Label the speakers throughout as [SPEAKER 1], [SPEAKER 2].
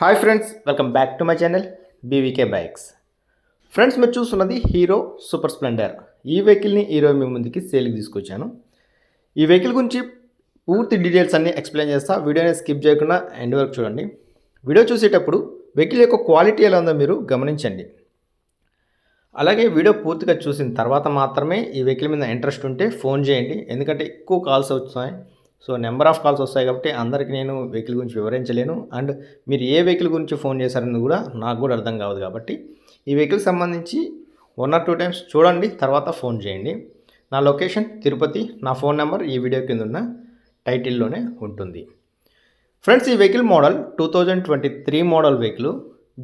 [SPEAKER 1] Hi friends welcome back to my channel BVK bikes friends మీరు చూస్తున్నది hero super Splendor ఈ వెహికల్ని ఈరోజు మీ ముందుకి సేల్కి తీసుకొచ్చాను. ఈ వెహికల్ గురించి పూర్తి డీటెయిల్స్ అన్నీ ఎక్స్ప్లెయిన్ చేస్తా. వీడియోని స్కిప్ చేయకుండా ఎండ్ వరకు చూడండి. వీడియో చూసేటప్పుడు వెహికల్ యొక్క క్వాలిటీ ఎలా ఉందో మీరు గమనించండి. అలాగే వీడియో పూర్తిగా చూసిన తర్వాత మాత్రమే ఈ వెహికల్ మీద ఇంట్రెస్ట్ ఉంటే ఫోన్ చేయండి. ఎందుకంటే ఎక్కువ కాల్స్ వస్తున్నాయి సో నెంబర్ ఆఫ్ కాల్స్ వస్తాయి కాబట్టి అందరికి నేను వెహికల్ గురించి వివరించలేను. అండ్ మీరు ఏ వెహికల్ గురించి ఫోన్ చేశారని కూడా నాకు కూడా అర్థం కావదు కాబట్టి ఈ వెహికల్ సంబంధించి వన్ ఆర్ టూ టైమ్స్ చూడండి తర్వాత ఫోన్ చేయండి. నా లొకేషన్ తిరుపతి నా ఫోన్ నెంబర్ ఈ వీడియో కింద ఉన్న టైటిల్లోనే ఉంటుంది. ఫ్రెండ్స్ ఈ vehicle model two thousand twenty three model vehicle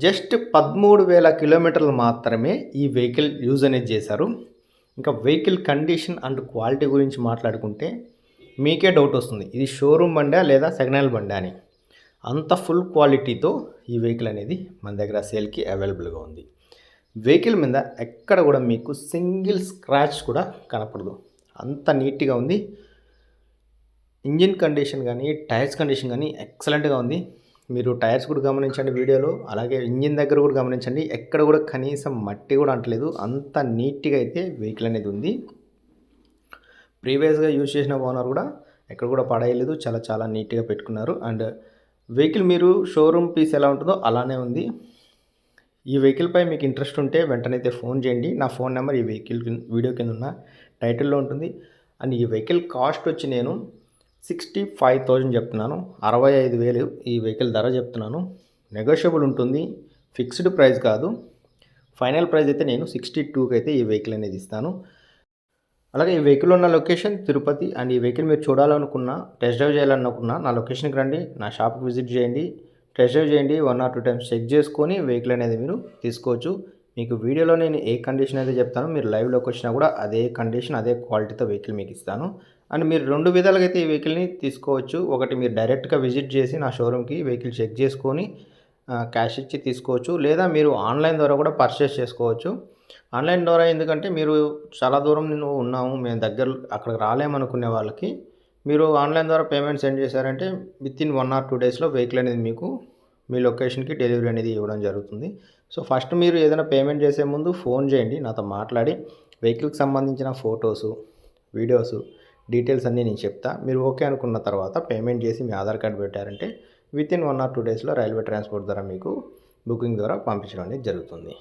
[SPEAKER 1] just పదమూడు వేల కిలోమీటర్లు మాత్రమే ఈ వెహికల్ యూజ్ అనేది చేశారు. ఇంకా వెహికల్ కండిషన్ అండ్ క్వాలిటీ గురించి మాట్లాడుకుంటే మీకే డౌట్ వస్తుంది. ఇది షోరూమ్ బండా లేదా సెకండ్ హ్యాండ్ బండా అని. అంత ఫుల్ క్వాలిటీతో ఈ వెహికల్ అనేది మన దగ్గర సేల్కి అవైలబుల్గా ఉంది. వెహికల్ మీద ఎక్కడ కూడా మీకు సింగిల్ స్క్రాచ్ కూడా కనపడదు. అంత నీట్గా ఉంది. ఇంజిన్ కండిషన్ కానీ టైర్స్ కండిషన్ కానీ ఎక్సలెంట్గా ఉంది. మీరు టైర్స్ కూడా గమనించండి వీడియోలో. అలాగే ఇంజిన్ దగ్గర కూడా గమనించండి. ఎక్కడ కూడా కనీసం మట్టి కూడా అంటలేదు. అంత నీట్గా అయితే వెహికల్ అనేది ఉంది. ప్రీవియస్గా యూజ్ చేసిన ఓనర్ కూడా ఎక్కడ కూడా పడేయలేదు. చాలా చాలా నీట్గా పెట్టుకున్నారు. అండ్ వెహికల్ మీరు షోరూమ్ పీస్ ఎలా ఉంటుందో అలానే ఉంది. ఈ వెహికల్పై మీకు ఇంట్రెస్ట్ ఉంటే వెంటనే అయితే ఫోన్ చేయండి. నా ఫోన్ నెంబర్ ఈ వెహికల్ వీడియో కింద ఉన్న టైటిల్లో ఉంటుంది. అండ్ ఈ వెహికల్ కాస్ట్ వచ్చి నేను సిక్స్టీ ఫైవ్ థౌజండ్ చెప్తున్నాను. అరవై ఐదు వేలు ఈ వెహికల్ ధర చెప్తున్నాను. నెగోషియబుల్ ఉంటుంది. ఫిక్స్డ్ ప్రైస్ కాదు. ఫైనల్ ప్రైస్ అయితే నేను సిక్స్టీ టూకి అయితే ఈ వెహికల్ అనేది ఇస్తాను. అలాగే ఈ వెహికల్ ఉన్న లొకేషన్ తిరుపతి అండ్ ఈ వెహికల్ మీరు చూడాలనుకున్నా టెస్ట్ డ్రైవ్ చేయాలనుకున్నా నా లొకేషన్కి రండి నా షాప్కి విజిట్ చేయండి టెస్ట్ డ్రైవ్ చేయండి one or two times check చేసుకొని వెహికల్ అనేది మీరు తీసుకోవచ్చు. మీకు వీడియోలో నేను ఏ కండిషన్ అయితే చెప్తానో మీరు లైవ్లోకి వచ్చినా కూడా అదే కండిషన్ అదే క్వాలిటీతో వెహికల్ మీకు ఇస్తాను. అండ్ మీరు రెండు విధాలుగా అయితే ఈ వెహికల్ని తీసుకోవచ్చు. ఒకటి మీరు డైరెక్ట్గా విజిట్ చేసి నా షోరూమ్కి వెహికల్ చెక్ చేసుకొని క్యాష్ ఇచ్చి తీసుకోవచ్చు. లేదా మీరు ఆన్లైన్ ద్వారా కూడా పర్చేస్ చేసుకోవచ్చు. ఆన్లైన్ ద్వారా ఎందుకంటే మీరు చాలా దూరం నేను ఉన్నాము. మేము దగ్గర అక్కడికి రాలేమనుకునే వాళ్ళకి మీరు ఆన్లైన్ ద్వారా పేమెంట్ సెండ్ చేశారంటే within one or two డేస్లో వెహికల్ అనేది మీకు మీ లొకేషన్కి డెలివరీ అనేది ఇవ్వడం జరుగుతుంది. సో ఫస్ట్ మీరు ఏదైనా పేమెంట్ చేసే ముందు ఫోన్ చేయండి. నాతో మాట్లాడి వెహికల్కి సంబంధించిన ఫొటోసు వీడియోసు డీటెయిల్స్ అన్నీ నేను చెప్తా. మీరు ఓకే అనుకున్న తర్వాత పేమెంట్ చేసి మీ ఆధార్ కార్డు పెట్టారంటే within one or two డేస్లో రైల్వే ట్రాన్స్పోర్ట్ ద్వారా మీకు బుకింగ్ ద్వారా పంపించడం అనేది జరుగుతుంది.